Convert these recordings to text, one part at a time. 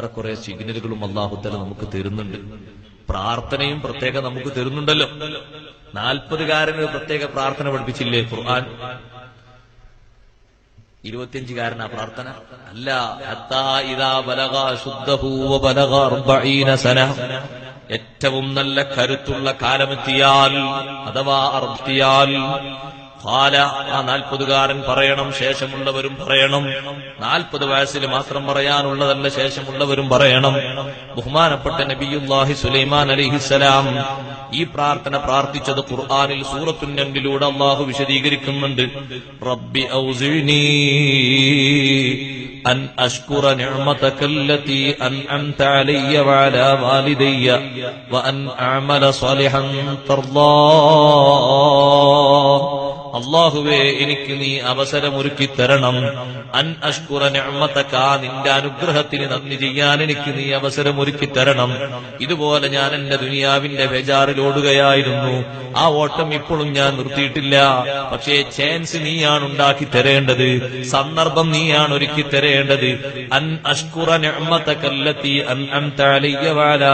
വേറെ കുറെ സിഗ്നലുകളും അള്ളാഹുത്തല നമുക്ക് തരുന്നുണ്ട്. പ്രാർത്ഥനയും പ്രത്യേകം നമുക്ക് തരുന്നുണ്ടല്ലോ. നാൽപ്പതുകാരന് പ്രത്യേക പ്രാർത്ഥന പഠിപ്പിച്ചില്ലേ ഖുർആൻ? ഇരുപത്തിയഞ്ചുകാരനാ പ്രാർത്ഥന? അല്ല ഏറ്റവും നല്ല കരുത്തുള്ള കാലമെത്തിയാൽ അഥവാ അർത്തിയാൽ ഫാല ആ നാൽപ്പതുകാരൻ പറയണം ശേഷമുള്ളവരും പറയണം. നാൽപ്പത് വയസ്സിൽ മാത്രം പറയാനുള്ളതല്ല ശേഷമുള്ളവരും പറയണം. ബഹുമാനപ്പെട്ട നബിയുല്ലാഹി സുലൈമാൻ അലിഹിസലാം ഈ പ്രാർത്ഥന പ്രാർത്ഥിച്ചത് ഖുർആാനിൽ സൂറത്തുന്നിലൂടെ അള്ളാഹു വിശദീകരിക്കുന്നുണ്ട്. റബ്ബി ഔസിനി അൻ അഷ്കുറ നിഅമതകല്ലതി അൻ അംത അലയ്യ വഅല വാലിദയ്യ വഅൻ അഅമല സ്വാലിഹൻ തർദാ അള്ളാഹുവേ എനിക്ക് നീ അവസരമൊരുക്കി തരണം. അൻ അഷ്കുറ നിഅമതക നിന്റെ അനുഗ്രഹത്തിന് നന്ദി ചെയ്യാൻ എനിക്ക് നീ അവസരമൊരുക്കി തരണം. ഇതുപോലെ ഞാൻ എന്റെ ദുനിയാവിന്റെ ബേജാറിലോടുകയായിരുന്നു. ആ ഓട്ടം ഇപ്പോഴും ഞാൻ നിർത്തിയിട്ടില്ല. പക്ഷേ ചാൻസ് നീയാണ് ഉണ്ടാക്കി തരേണ്ടത്. സന്ദർഭം നീയാണ് ഒരുക്കി തരേണ്ടത്. അൻ അഷ്കുറ അൻഅംത അലയ്യ വാലാ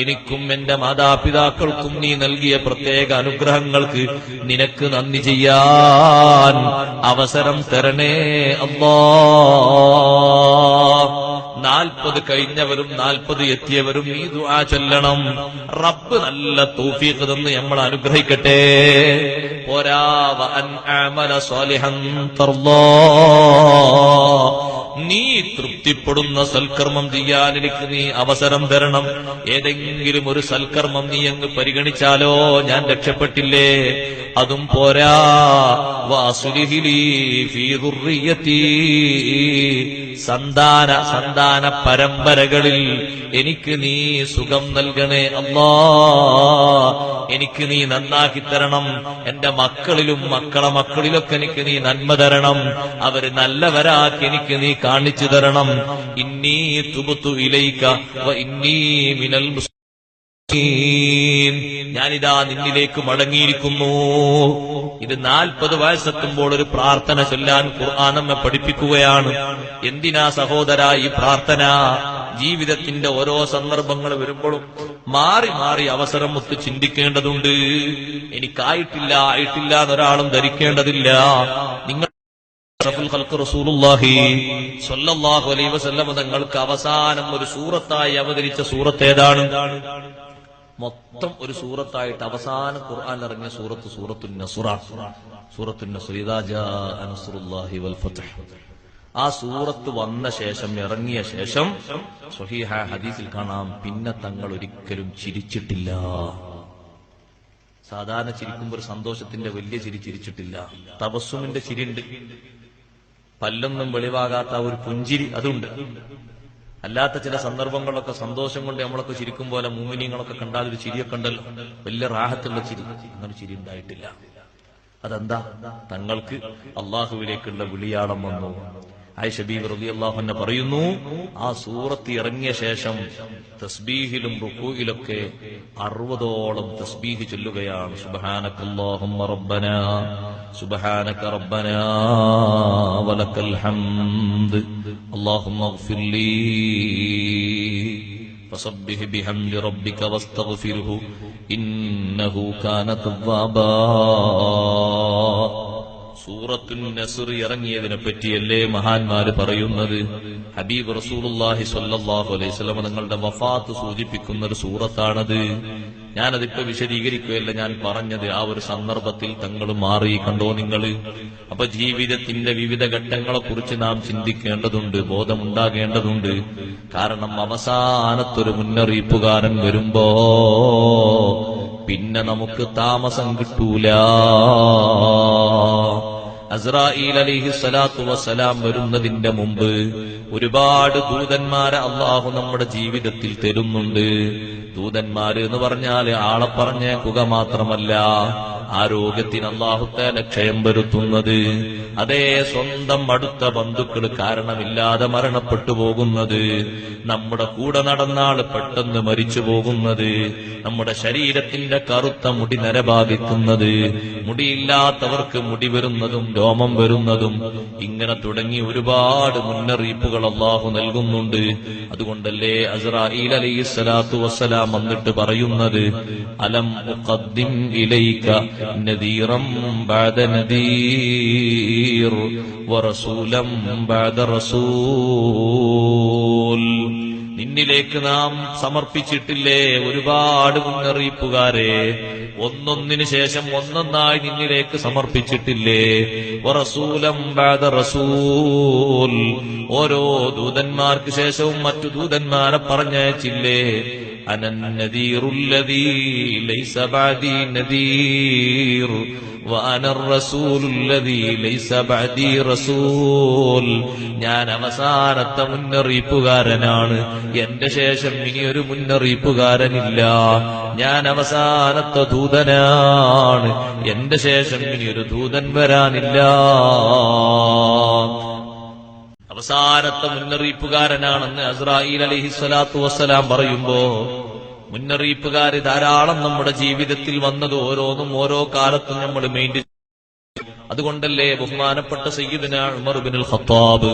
എനിക്കും എന്റെ മാതാപിതാക്കൾക്കും നീ നൽകിയ പ്രത്യേക അനുഗ്രഹങ്ങൾക്ക് നിനക്ക് നന്ദി ചെയ്യാൻ അവസരം തരണേ അമ്മോ നാൽപ്പത് കഴിഞ്ഞവരും നാൽപ്പത് എത്തിയവരും ഈ ദുആ ചൊല്ലണം. റബ്ബ് നല്ല തൗഫീഖ് തന്ന് നമ്മൾ അനുഗ്രഹിക്കട്ടെ. പോരാ വ അൻ അമല സ്വാലിഹൻ തർല്ലാ നീ തൃപ്തിപ്പെടുന്ന സൽക്കർമ്മം ചെയ്യാൻ എനിക്ക് നീ അവസരം തരണം. ഏതെങ്കിലും ഒരു സൽക്കർമ്മം നീ അങ്ങ് പരിഗണിച്ചാലോ ഞാൻ രക്ഷപ്പെട്ടില്ലേ? അതും പോരാ. വാസുലിഹിലി ഫീ സന്താന സന്താന പരമ്പരകളിൽ എനിക്ക് നീ സുഖം നൽകണേ അല്ലാ. എനിക്ക് നീ നന്നാക്കി തരണം. എന്റെ മക്കളിലും മക്കളെ മക്കളിലൊക്കെ എനിക്ക് നീ നന്മ തരണം. അവർ നല്ലവരാക്കി എനിക്ക് നീ കാണിച്ചു തരണം. ഇന്നീ തുബുത്തു ഇന്നീ മിനൽ ഞാനിതാ നിന്നിലേക്ക് മടങ്ങിയിരിക്കുന്നു. ഇത് നാൽപ്പത് വയസ്സെത്തുമ്പോൾ ഒരു പ്രാർത്ഥന ചൊല്ലാൻ ഖുർആൻ നമ്മെ പഠിപ്പിക്കുകയാണ്. എന്തിനാ സഹോദര ഈ പ്രാർത്ഥന? ജീവിതത്തിന്റെ ഓരോ സന്ദർഭങ്ങൾ വരുമ്പോഴും മാറി മാറി അവസരം ഒത്ത് ചിന്തിക്കേണ്ടതുണ്ട്. എനിക്കായിട്ടില്ല ആയിട്ടില്ല എന്നൊരാളും ധരിക്കേണ്ടതില്ല. നിങ്ങൾ ൾക്ക് അവസാനം ഒരു സൂറത്തായി അവതരിച്ച സൂറത്ത് ഏതാണ് മൊത്തം ഒരു സൂറത്തായിട്ട് അവസാന ഖുർആൻ ഇറങ്ങിയ സൂറത്ത് സൂറത്തു സൂറത്തു ആ സൂറത്ത് വന്ന ശേഷം ഇറങ്ങിയ ശേഷം ഹദീസിൽ കാണാം പിന്നെ തങ്ങൾ ഒരിക്കലും ചിരിച്ചിട്ടില്ല. സാധാരണ ചിരിക്കുമ്പോൾ ഒരു സന്തോഷത്തിന്റെ വലിയ ചിരി ചിരിച്ചിട്ടില്ല. തപസ്സുമിന്റെ ചിരിയുണ്ട്. പല്ലൊന്നും വെളിവാകാത്ത ഒരു പുഞ്ചിരി അതുണ്ട്. അല്ലാത്ത ചില സന്ദർഭങ്ങളിലൊക്കെ സന്തോഷം കൊണ്ട് നമ്മളൊക്കെ ചിരിക്കും പോലെ മൂമിനിയങ്ങളൊക്കെ കണ്ടാൽ ഒരു ചിരിയൊക്കെ ഉണ്ടല്ലോ. വലിയ റാഹത്തുള്ള ചിരി. അങ്ങനെ ചിരി ഉണ്ടായിട്ടില്ല. അതെന്താ? തങ്ങൾക്ക് അള്ളാഹുവിലേക്കുള്ള വിളിയാളം വന്നു. ആയിഷ റബി അൻഹ പറയുന്നു ആ സൂറത്ത് ഇറങ്ങിയ ശേഷം തസ്ബീഹിലും റുക്കൂയിലൊക്കെ അറുപതോളം തസ്ബീഹ് ചൊല്ലുകയാണ്. സുബാനക്കല്ലാഹും റബ്ബനാ. സുബ്ഹാനക റബ്ബനാ വലക്കൽ ഹംദ് اللهم اغفر لي فصبه بحمد ربك واستغفره إنه كان توابا സൂറത്തുൻ നസുർ ഇറങ്ങിയതിനെ പറ്റിയല്ലേ മഹാന്മാര് പറയുന്നത് ഹബീബ് റസൂലുള്ളാഹി സ്വല്ലല്ലാഹു അലൈഹി വസല്ലം നിങ്ങളുടെ വഫാത്ത് സൂചിപ്പിക്കുന്ന ഒരു സൂറത്താണത് ഞാനതിപ്പോ വിശദീകരിക്കുകയല്ല ഞാൻ പറഞ്ഞത് ആ ഒരു സന്ദർഭത്തിൽ തങ്ങൾ മാറി കണ്ടോ നിങ്ങൾ അപ്പൊ ജീവിതത്തിന്റെ വിവിധ ഘട്ടങ്ങളെ കുറിച്ച് നാം ചിന്തിക്കേണ്ടതുണ്ട് ബോധമുണ്ടാകേണ്ടതുണ്ട്. കാരണം അവസാനത്തൊരു മുന്നറിയിപ്പുകാരൻ വരുമ്പോ പിന്നെ നമുക്ക് താമസം കിട്ടൂല. അസ്രായിൽ അലിഹി സ്വലാത്തു വസ്സലാം വരുന്നതിന്റെ മുമ്പ് ഒരുപാട് ദൂതന്മാരെ അള്ളാഹു നമ്മുടെ ജീവിതത്തിൽ തരുന്നുണ്ട്. ദൂതന്മാര് എന്ന് പറഞ്ഞാൽ ആളെ പറഞ്ഞേക്കുക മാത്രമല്ല. ആരോഗ്യത്തിന് അള്ളാഹുത്താല ക്ഷയം വരുത്തുന്നത്. അതേ സ്വന്തം അടുത്ത ബന്ധുക്കൾ കാരണമില്ലാതെ മരണപ്പെട്ടു പോകുന്നത്. നമ്മുടെ കൂടെ നടന്നാൾ പെട്ടെന്ന് മരിച്ചു പോകുന്നത്. നമ്മുടെ ശരീരത്തിന്റെ കറുത്ത മുടി നരബാധിക്കുന്നത്. മുടിയില്ലാത്തവർക്ക് മുടി വരുന്നതും രോമം വരുന്നതും ഇങ്ങനെ തുടങ്ങി ഒരുപാട് മുന്നറിയിപ്പുകൾ അള്ളാഹു നൽകുന്നുണ്ട്. അതുകൊണ്ടല്ലേ അസ്രായിൽ അലൈഹി വസ്സലാം വന്നിട്ട് പറയുന്നത് അലം ഇലൈക بعد نذير ورسولا بعد رسول നിന്നിലേക്ക് നാം സമർപ്പിച്ചിട്ടില്ലേ ഒരുപാട് മുന്നറിയിപ്പുകാരെ? ഒന്നൊന്നിനു ശേഷം ഒന്നൊന്നായി നിന്നിലേക്ക് സമർപ്പിച്ചിട്ടില്ലേ? റസൂലം ബാദ റസൂൽ. ഓരോ ദൂതന്മാർക്ക് ശേഷവും മറ്റു ദൂതന്മാരെ പറഞ്ഞയച്ചില്ലേ? അനന്നദീറുല്ലദീ ലൈസ ബഅദീ നദീർ وأنا الرسول الذي ليس بعدي رسول ഞാൻ അവസാനത്തെ മുന്നറിയിപ്പുകാരനാണ് എന്റെ ശേഷം ഇനിയൊരു മുന്നറിയിപ്പുകാരനില്ല ഞാൻ അവസാനത്തെ ദൂതനാണ് എന്റെ ശേഷം ഇനിയൊരു ദൂതൻ വരാനില്ല അവസാനത്തെ മുന്നറിയിപ്പുകാരനാണെന്ന് അസ്രായിൽ അലഹി സ്വലാത്തു വസ്സലാം പറയുമ്പോ മുന്നറിയിപ്പുകാര് ധാരാളം നമ്മുടെ ജീവിതത്തിൽ വന്നത് ഓരോന്നും ഓരോ കാലത്തും നമ്മൾ മെയിന്റെയിൻ അതുകൊണ്ടല്ലേ ബഹുമാനപ്പെട്ട സയ്യിദിന ഖത്താബ്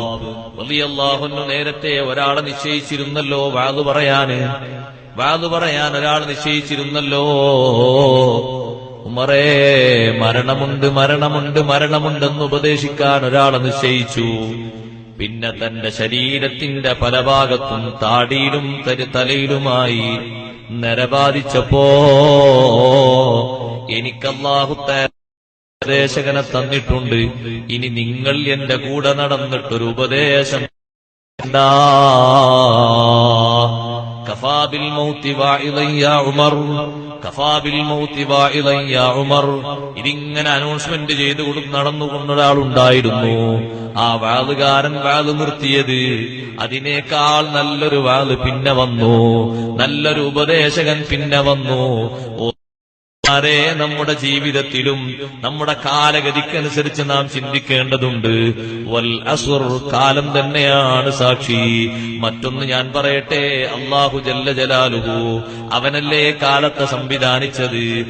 നേരത്തെ ഒരാളെ നിശ്ചയിച്ചിരുന്നല്ലോ വാതു പറയാന്. വാതു പറയാൻ ഒരാൾ നിശ്ചയിച്ചിരുന്നല്ലോ. ഉമറേ മരണമുണ്ട് മരണമുണ്ട് മരണമുണ്ടെന്ന് ഉപദേശിക്കാൻ ഒരാളെ നിശ്ചയിച്ചു. പിന്നെ തന്റെ ശരീരത്തിന്റെ പല ഭാഗത്തും താടിയിലും തലയിലുമായി നരബാധിച്ചപ്പോ എനിക്കല്ലാഹുത്ത ഉപദേശകനെ തന്നിട്ടുണ്ട് ഇനി നിങ്ങൾ എന്റെ കൂടെ നടന്നിട്ടൊരു ഉപദേശം. കഫാബിൽ മൗത്തി യാ ഉമർ കഫാബിൽ ഉമർ. ഇതിങ്ങനെ അനൗൺസ്മെന്റ് ചെയ്ത് കൊടു നടന്നുകൊണ്ട ഒരാളുണ്ടായിരുന്നു ആ വാളുകാരൻ വാൾ നിർത്തിയത്. അതിനേക്കാൾ നല്ലൊരു വാൾ പിന്നെ വന്നു. നല്ലൊരു ഉപദേശകൻ പിന്നെ വന്നു. ഓ നമ്മുടെ ജീവിതത്തിലും നമ്മുടെ കാലഗതിക്കനുസരിച്ച് നാം ചിന്തിക്കേണ്ടതുണ്ട്. വൽ അസുർ കാലം തന്നെയാണ് സാക്ഷി. മറ്റൊന്ന് ഞാൻ പറയട്ടെ അള്ളാഹു ജല്ല ജലാലുഹു. അവനല്ലേ കാലത്തെ സംവിധാനിച്ചത്?